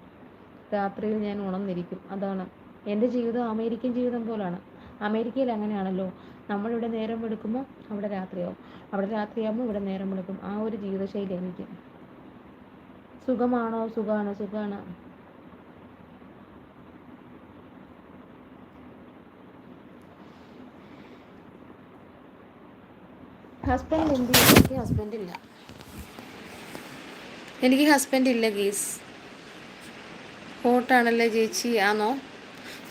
രാത്രിയിൽ ഞാൻ ഉണർന്നിരിക്കും. അതാണ്. എന്റെ ജീവിതം അമേരിക്കൻ ജീവിതം പോലാണ്. അമേരിക്കയിൽ അങ്ങനെയാണല്ലോ. നമ്മളിവിടെ നേരം എടുക്കുമ്പോൾ അവിടെ രാത്രിയാവും. അവിടെ രാത്രിയാകുമ്പോൾ ഇവിടെ നേരം എടുക്കും ആ ഒരു ജീവിതശൈലി എനിക്ക്. സുഖമാണോ? സുഖമാണ് സുഖമാണ് ഹസ്ബൻഡ് എന്ത് ഹസ്ബൻഡ് ഇല്ല. എനിക്ക് ഹസ്ബൻഡ് ഇല്ല ഗീസ് ഹോട്ടാണല്ലേ ചേച്ചി? ആണോ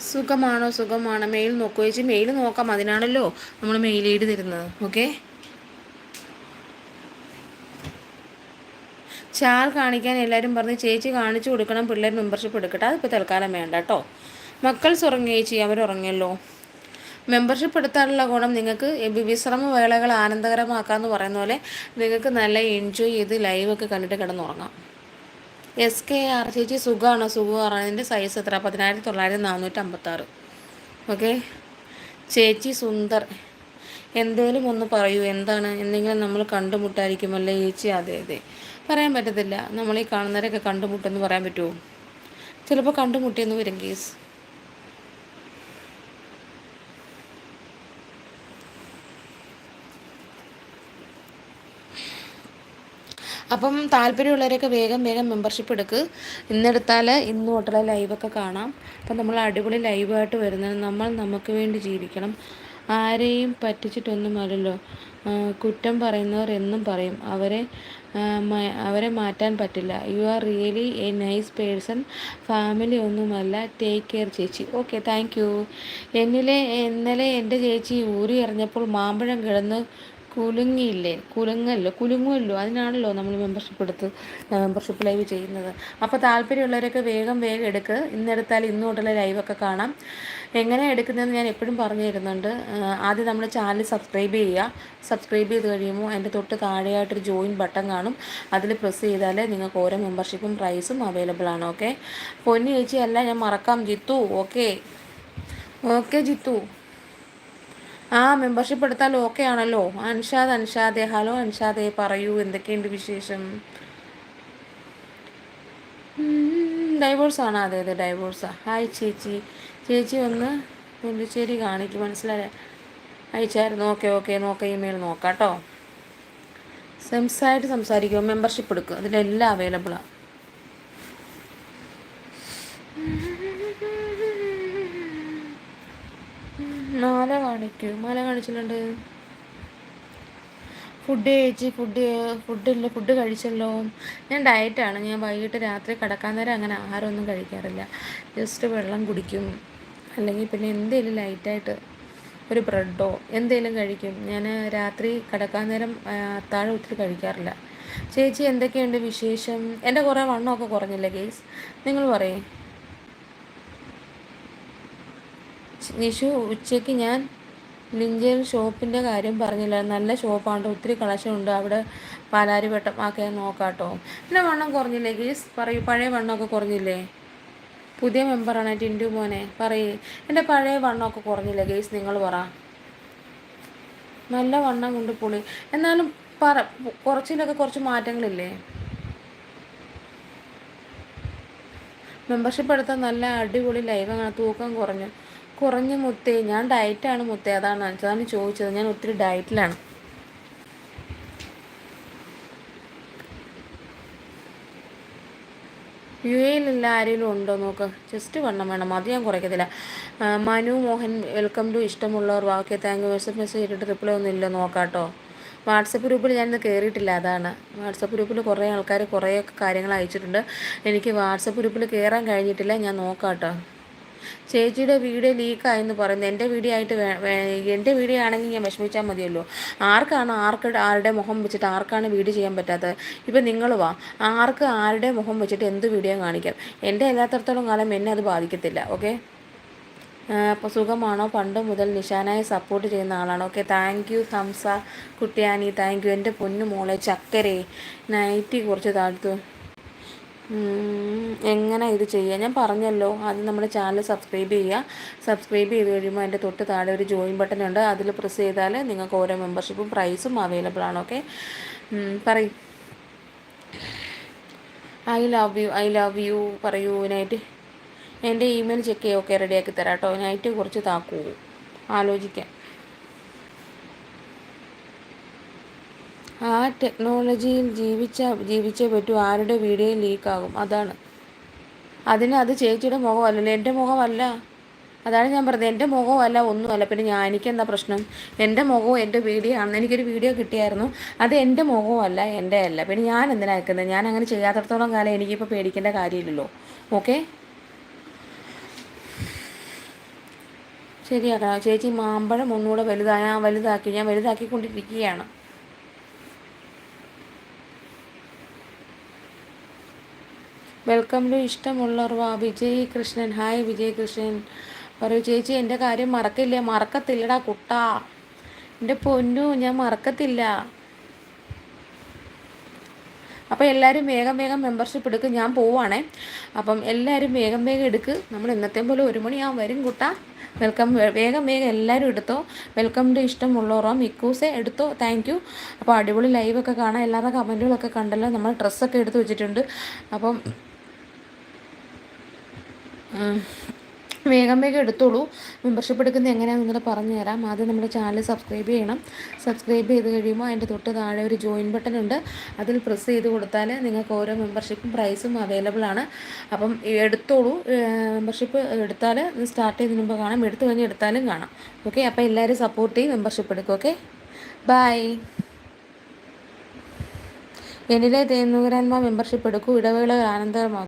സുഖമാണോ? സുഖമാണ്. മെയിൽ നോക്കൂ. ചേച്ചി മെയിൽ നോക്കാം. അതിനാണല്ലോ നമ്മൾ മെയിൽ ഡി തരുന്നത്. ഓക്കെ ചാൾ കാണിക്കാൻ എല്ലാവരും പറഞ്ഞ് ചേച്ചി കാണിച്ചു കൊടുക്കണം പിള്ളേർ മെമ്പർഷിപ്പ് എടുക്കട്ടെ. അതിപ്പോൾ തൽക്കാലം വേണ്ട കേട്ടോ മക്കൾ ഉറങ്ങി ചേച്ചി. അവരുറങ്ങിയല്ലോ. മെമ്പർഷിപ്പ് എടുത്താലുള്ള ഗുണം നിങ്ങൾക്ക് വിശ്രമ വേളകൾ ആനന്ദകരമാക്കാമെന്ന് പറയുന്ന പോലെ നിങ്ങൾക്ക് നല്ല എൻജോയ് ചെയ്ത് ലൈവൊക്കെ കണ്ടിട്ട് കിടന്നുറങ്ങാം. എസ് കെ ആർ ചേച്ചി സുഖമാണോ സുഖം പറഞ്ഞതിന്റെ സൈസ് എത്ര? പതിനായിരത്തി തൊള്ളായിരത്തി നാനൂറ്റി അമ്പത്താറ് ഓക്കെ ചേച്ചി സുന്ദർ എന്തേലും ഒന്ന് പറയൂ. എന്താണ്? എന്തെങ്കിലും നമ്മൾ കണ്ടുമുട്ടായിരിക്കുമല്ലേ ചേച്ചി? അതെ അതെ. പറയാൻ പറ്റത്തില്ല. നമ്മൾ ഈ കാണുന്നവരൊക്കെ കണ്ടുമുട്ടെന്ന് പറയാൻ പറ്റുമോ? ചിലപ്പോൾ കണ്ടുമുട്ടിയെന്ന് വരും കേസ് അപ്പം താല്പര്യമുള്ളവരൊക്കെ വേഗം വേഗം മെമ്പർഷിപ്പ് എടുക്ക്. ഇന്നെടുത്താൽ ഇന്ന് തൊട്ടുള്ള ലൈവൊക്കെ കാണാം. അപ്പം നമ്മൾ അടിപൊളി ലൈവായിട്ട് വരുന്നത് നമ്മൾ നമുക്ക് വേണ്ടി ജീവിക്കണം. ആരെയും പറ്റിച്ചിട്ടൊന്നും അല്ലല്ലോ കുറ്റം പറയുന്നവർ എന്നും പറയും. അവരെ അവരെ മാറ്റാൻ പറ്റില്ല. You are really a nice person family ഒന്നുമല്ല. ടേക്ക് കെയർ ചേച്ചി. ഓക്കെ താങ്ക് യു എന്നിലെ ഇന്നലെ എന്റെ ചേച്ചി ഊരി എറിഞ്ഞപ്പോൾ മാമ്പഴം കിടന്ന് കുലുങ്ങിയില്ലേ? കുലുങ്ങല്ലോ കുലുങ്ങുമല്ലോ അതിനാണല്ലോ നമ്മൾ മെമ്പർഷിപ്പ് എടുത്ത് മെമ്പർഷിപ്പ് ലൈവ് ചെയ്യുന്നത്. അപ്പോൾ താല്പര്യമുള്ളവരൊക്കെ വേഗം വേഗം എടുക്ക്. ഇന്നെടുത്താൽ ഇന്ന് തൊട്ടുള്ള ലൈവൊക്കെ കാണാം. എങ്ങനെ എടുക്കുന്നതെന്ന് ഞാൻ എപ്പോഴും പറഞ്ഞു തരുന്നുണ്ട്. ആദ്യം നമ്മൾ ചാനൽ സബ്സ്ക്രൈബ് ചെയ്യുക. സബ്സ്ക്രൈബ് ചെയ്ത് കഴിയുമ്പോൾ അതിന്റെ തൊട്ട് താഴെയായിട്ടൊരു ജോയിൻ ബട്ടൺ കാണും. അതിൽ പ്രസ് ചെയ്താൽ നിങ്ങൾക്ക് ഓരോ മെമ്പർഷിപ്പും പ്രൈസും അവൈലബിൾ ആണ്. ഓക്കെ പൊന്നി ചേച്ചി അല്ല ഞാൻ മറക്കാം. Jithu okay okay Jithu. ആ മെമ്പർഷിപ്പ് എടുത്താൽ ഓക്കെ ആണല്ലോ. അൻഷാദ് അൻഷാദെ. ഹലോ അൻഷാദെ. പറയൂ എന്തൊക്കെയുണ്ട് വിശേഷം? ഡൈവോഴ്സ് ആണ്? അതെ അതെ ഡൈവോഴ്സാ ഹായ് ചേച്ചി. ചേച്ചി ഒന്ന് പുല്ലുശ്ശേരി കാണിക്കും. മനസ്സിലായ അയച്ചായിരുന്നു. ഓക്കെ ഓക്കെ നോക്കാം ഇമെയിൽ നോക്കാം കേട്ടോ സെംസായിട്ട് സംസാരിക്കുമോ മെമ്പർഷിപ്പ് എടുക്കുക അതിലെല്ലാം അവൈലബിളാണ് മാല കാണിക്കൂ. മല കാണിച്ചിട്ടുണ്ട്. ഫുഡ് കഴിച്ച് ഫുഡ് ഫുഡില്ല ഫുഡ് കഴിച്ചല്ലോ. ഞാൻ ഡയറ്റാണ് ഞാൻ വൈകിട്ട് രാത്രി കിടക്കാൻ നേരം അങ്ങനെ ആഹാരമൊന്നും കഴിക്കാറില്ല. ജസ്റ്റ് വെള്ളം കുടിക്കും. അല്ലെങ്കിൽ പിന്നെ എന്തെങ്കിലും ലൈറ്റായിട്ട് ഒരു ബ്രെഡോ എന്തെങ്കിലും കഴിക്കും. ഞാൻ രാത്രി കിടക്കാൻ നേരം അത്താഴം ഒത്തിരി കഴിക്കാറില്ല. ചേച്ചി എന്തൊക്കെയുണ്ട് വിശേഷം? എന്റെ കുറേ വണ്ണമൊക്കെ കുറഞ്ഞില്ല കേസ് നിങ്ങൾ പറയേ. നിഷു ഉച്ചയ്ക്ക് ഞാൻ ലിഞ്ചയിൽ ഷോപ്പിന്റെ കാര്യം പറഞ്ഞില്ല നല്ല ഷോപ്പാണ്. ഒത്തിരി കളക്ഷൻ ഉണ്ട്. അവിടെ പാലാരിവട്ടം ഒക്കെ നോക്കാട്ടോ. പിന്നെ വണ്ണം കുറഞ്ഞില്ലേ ഗീസ്? പറയൂ. പഴയ വണ്ണമൊക്കെ കുറഞ്ഞില്ലേ? പുതിയ മെമ്പറാണ് ടിൻഡു മോനെ. പറയേ. എന്റെ പഴയ വണ്ണമൊക്കെ കുറഞ്ഞില്ലേ ഗീസ്? നിങ്ങൾ പറ. നല്ല വണ്ണം കൊണ്ട് പുളി. എന്നാലും പറ കുറച്ചിലൊക്കെ കുറച്ച് മാറ്റങ്ങളില്ലേ? മെമ്പർഷിപ്പ് എടുത്താൽ നല്ല അടിപൊളി ലൈവ് ലൈവാണ്. തൂക്കം കുറഞ്ഞു. കുറഞ്ഞ മുത്തേ ഞാൻ ഡയറ്റാണ് മുത്തേ അതാണ് അതാണ് ചോദിച്ചത്. ഞാൻ ഒത്തിരി ഡയറ്റിലാണ് യു എയിലില്ല ആരെങ്കിലും ഉണ്ടോ നോക്ക്. ജസ്റ്റ് വണ്ണം വേണം. അത് ഞാൻ കുറയ്ക്കത്തില്ല. മനു മോഹൻ വെൽക്കം ടു ഇഷ്ടമുള്ളവർ ബാക്കി താങ്ക് യു വാട്സപ്പ് മെസ്സേജ് ഇട്ടിട്ട് റിപ്ലൈ ഒന്നും ഇല്ല നോക്കാട്ടോ വാട്സപ്പ് ഗ്രൂപ്പിൽ ഞാനിന്ന് കയറിയിട്ടില്ല അതാണ്. വാട്സപ്പ് ഗ്രൂപ്പിൽ കുറേ ആൾക്കാർ കുറേ കാര്യങ്ങൾ അയച്ചിട്ടുണ്ട്. എനിക്ക് വാട്സപ്പ് ഗ്രൂപ്പിൽ കയറാൻ കഴിഞ്ഞിട്ടില്ല ഞാൻ നോക്കാട്ടോ ചേച്ചിയുടെ വീഡിയോ ലീക്കായെന്ന് പറയുന്നത് എന്റെ വീഡിയോ ആയിട്ട് എന്റെ വീഡിയോ ആണെങ്കിൽ ഞാൻ വിഷമിച്ചാൽ മതിയല്ലോ. ആർക്കാണ് ആർക്ക് ആരുടെ മുഖം വെച്ചിട്ട് ആർക്കാണ് വീഡിയോ ചെയ്യാൻ പറ്റാത്തത്? ഇപ്പം നിങ്ങൾ വാ. ആർക്ക് ആരുടെ മുഖം വെച്ചിട്ട് എന്ത് വീഡിയോ കാണിക്കാം? എന്റെ അല്ലാത്തടത്തോളം കാലം എന്നെ അത് ബാധിക്കത്തില്ല. ഓക്കെ അപ്പോൾ സുഖമാണോ? പണ്ട് മുതൽ നിഷാനായി സപ്പോർട്ട് ചെയ്യുന്ന ആളാണോ. ഓക്കെ താങ്ക് യു ഹംസ കുട്ടിയാനി. താങ്ക് യു എന്റെ പൊന്നു മോളെ ചക്കരേ. നൈറ്റി കുറച്ച് താഴ്ത്തു. എങ്ങനെ ഇത് ചെയ്യുക ഞാൻ പറഞ്ഞല്ലോ ആദ്യം നമ്മുടെ ചാനൽ സബ്സ്ക്രൈബ് ചെയ്യുക സബ്സ്ക്രൈബ് ചെയ്ത് കഴിയുമ്പോൾ അതിന്റെ തൊട്ട് താഴെ ഒരു ജോയിൻ ബട്ടൺ ഉണ്ട്. അതിൽ പ്രസ് ചെയ്താൽ നിങ്ങൾക്ക് ഓരോ മെമ്പർഷിപ്പും പ്രൈസും അവൈലബിൾ ആണ് ഓക്കെ പറയും. I love you I love you പറയൂ നൈറ്റ്. എന്റെ ഇമെയിൽ ചെക്ക് ചെയ്യുക ഓക്കെ റെഡിയാക്കി തരാം കേട്ടോ നൈറ്റ് കുറച്ച് താക്കൂ ആലോചിക്കാം. ആ ടെക്നോളജിയിൽ ജീവിച്ച ജീവിച്ചേ പറ്റൂ. ആരുടെ വീഡിയോ ലീക്കാകും. അതാണ്. അതിന് അത് ചേച്ചിയുടെ മുഖമല്ലല്ലോ. എന്റെ മുഖമല്ല. അതാണ് ഞാൻ പറഞ്ഞത്. എന്റെ മുഖമല്ല ഒന്നുമല്ല. പിന്നെ ഞാൻ എനിക്കെന്താ പ്രശ്നം? എന്റെ മുഖവും എന്റെ വീഡിയോ ആണ് എനിക്കൊരു വീഡിയോ കിട്ടിയായിരുന്നു. അത് എന്റെ മുഖവുമല്ല എന്റെ അല്ല. പിന്നെ ഞാൻ എന്തിനാ അയക്കുന്നത്? ഞാൻ അങ്ങനെ ചെയ്യാത്തടത്തോളം കാലം എനിക്കിപ്പോൾ പേടിക്കേണ്ട കാര്യമില്ലല്ലോ. ഓക്കെ? ശരിയാക്കണം ചേച്ചി മാമ്പഴം ഒന്നുകൂടെ വലുതായ വലുതാക്കി ഞാൻ വലുതാക്കിക്കൊണ്ടിരിക്കുകയാണ്. വെൽക്കം ടു ഇഷ്ടമുള്ളവർ. വാ വിജയ് കൃഷ്ണൻ. ഹായ് വിജയ് കൃഷ്ണൻ. പറയൂ ചേച്ചി എന്റെ കാര്യം മറക്കില്ല. മറക്കത്തില്ലടാ കുട്ട. എന്റെ പൊന്നു ഞാൻ മറക്കത്തില്ല. അപ്പോൾ എല്ലാവരും വേഗം വേഗം മെമ്പർഷിപ്പ് എടുക്കും. ഞാൻ പോവുകയാണേ അപ്പം എല്ലാവരും വേഗം വേഗം എടുക്ക്. നമ്മൾ ഇന്നത്തെ പോലെ ഒരു മണിയാവും വരും കുട്ടാ. വെൽക്കം വേഗം വേഗം എല്ലാവരും എടുത്തോ. വെൽക്കം ടു ഇഷ്ടമുള്ളവരോ മിക്കൂസെ എടുത്തോ. Thank you. അപ്പോൾ അടിപൊളി ലൈവൊക്കെ കാണാം. എല്ലാവരുടെ കമന്റുകളൊക്കെ കണ്ടല്ലോ. നമ്മൾ ഡ്രസ്സൊക്കെ എടുത്ത് വെച്ചിട്ടുണ്ട്. അപ്പം വേഗം വേഗം എടുത്തോളൂ. മെമ്പർഷിപ്പ് എടുക്കുന്നത് എങ്ങനെയാണെന്ന് നിങ്ങൾ പറഞ്ഞു തരാം ആദ്യം നമ്മുടെ ചാനൽ സബ്സ്ക്രൈബ് ചെയ്യണം. സബ്സ്ക്രൈബ് ചെയ്ത് കഴിയുമ്പോൾ അതിന്റെ തൊട്ട് താഴെ ഒരു ജോയിൻ ബട്ടൺ ഉണ്ട്. അതിൽ പ്രസ് ചെയ്ത് കൊടുത്താൽ നിങ്ങൾക്ക് ഓരോ മെമ്പർഷിപ്പും പ്രൈസും അവൈലബിൾ ആണ്. അപ്പം എടുത്തോളൂ. മെമ്പർഷിപ്പ് എടുത്താൽ സ്റ്റാർട്ട് ചെയ്തതിന് മുമ്പ് കാണാം. എടുത്തു കഴിഞ്ഞ് എടുത്താലും കാണാം. ഓക്കെ അപ്പോൾ എല്ലാവരും സപ്പോർട്ട് ചെയ്യും മെമ്പർഷിപ്പ് എടുക്കും. ഓക്കെ ബൈ എന്നിലെ തേന്നുകരാന്മ മെമ്പർഷിപ്പ് എടുക്കൂ. ഇടവേള ആനന്ദമാക്കും